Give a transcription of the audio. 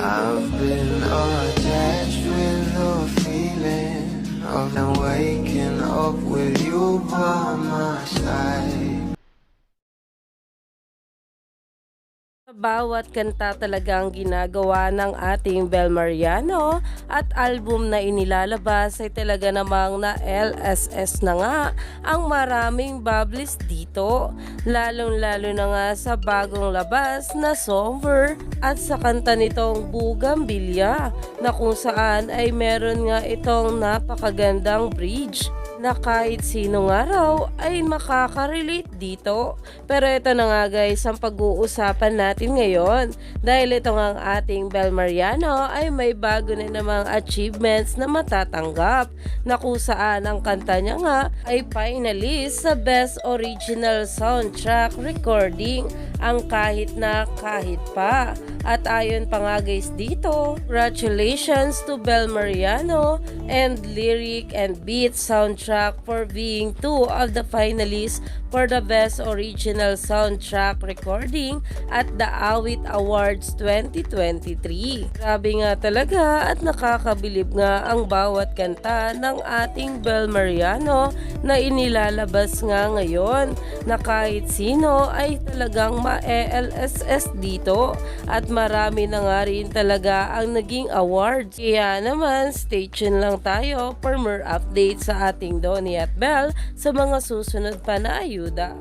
I've been attached Bawat kanta talagang ginagawa ng ating Bel Mariano at album na inilalabas ay talaga namang na LSS na nga ang maraming bubbles dito. Lalong lalo na nga sa bagong labas na Somber at sa kanta nitong Bugambilya na kung saan ay meron nga itong napakagandang bridge na kahit sino nga raw ay makaka-relate dito. Pero ito na nga guys ang pag-uusapan natin ngayon dahil ito nga ang ating Bel Mariano ay may bago na namang achievements na matatanggap na kung saan ang kanta niya nga ay finalist sa Best Original Soundtrack Recording ang kahit na kahit pa. At ayon pa nga guys dito, congratulations to Bel Mariano and Lyric and Beat Soundtrack for being two of the finalists for the Best Original Soundtrack Recording at the Awit Awards 2023. Grabe nga talaga at nakakabilib nga ang bawat kanta ng ating Bel Mariano na inilalabas nga ngayon na kahit sino ay talagang ma-LSS dito at marami na nga rin talaga ang naging awards. Kaya naman, stay tuned lang tayo for more updates sa ating Donnie at Bell sa mga susunod pa na ayuda.